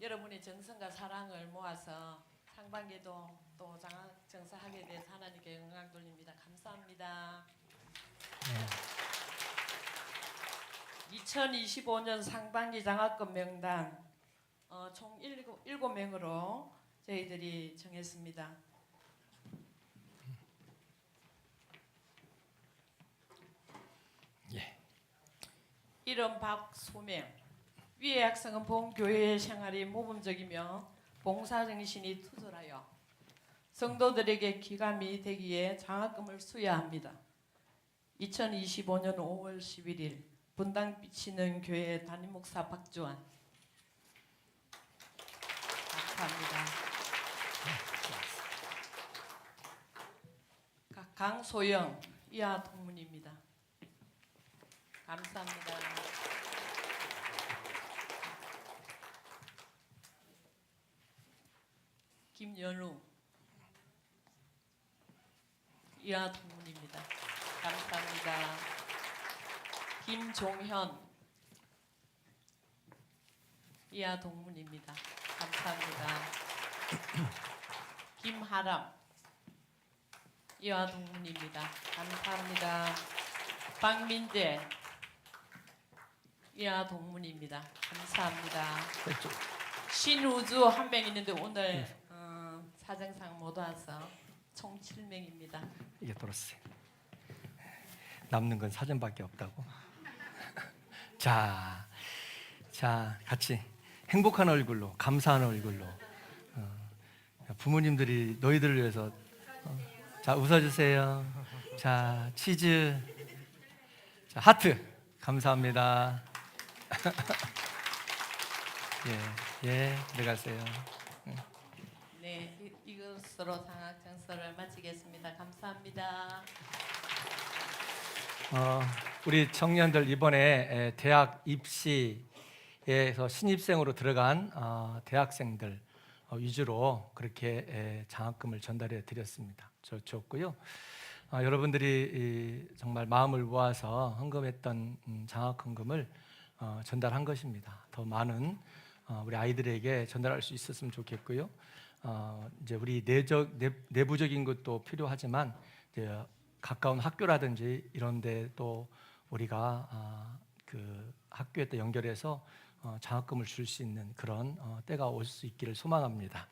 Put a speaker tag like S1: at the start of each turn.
S1: 여러분의 정성과 사랑을 모아서 상반기도 또 장학 정사하게 돼서 하나님께 영광 돌립니다. 감사합니다. 2025년 상반기 장학금 명단 어, 총 7, 7명으로 저희들이 정했습니다.
S2: 예.
S1: 이름 박소명 위의 학생은 본교회 생활이 모범적이며 봉사 정신이 투철하여 성도들에게 기감이 되기에 장학금을 수여합니다. 2025년 5월 11일 분당 비치는 교회 담임 목사 박주환 감사합니다. 가- 강소영 이하 동문입니다. 감사합니다. 김연우 이하 동문입니다. 감사합니다. 김종현 이하 동문입니다. 감사합니다. 김하람 이하 동문입니다. 감사합니다. 박민재 이하 동문입니다. 감사합니다.
S2: 왼쪽.
S1: 신우주 한 명 있는데 오늘 어, 사정상 못 와서 총 7명입니다.
S2: 이게 돌았어요. 남는 건 사전밖에 없다고. 자, 자 같이 행복한 얼굴로 감사한 얼굴로 어, 부모님들이 너희들을 위해서 어, 자 웃어주세요. 자 치즈, 자 하트 감사합니다. 예, 예, 들어가세요.
S1: 이것으로 장학 정서를 마치겠습니다. 감사합니다.
S2: 어, 우리 청년들 이번에 에, 대학 입시에서 신입생으로 들어간 어, 대학생들 어, 위주로 그렇게 에, 장학금을 전달해 드렸습니다. 저 좋고요. 어, 여러분들이 이, 정말 마음을 모아서 헌금했던 음, 장학금을 어, 전달한 것입니다. 더 많은 어, 우리 아이들에게 전달할 수 있었으면 좋겠고요. 어, 이제 우리 내적 내, 내부적인 것도 필요하지만 이제 가까운 학교라든지 이런데 또 우리가 아, 그 학교에 또 연결해서 어, 장학금을 줄 수 있는 그런 어, 때가 올 수 있기를 소망합니다.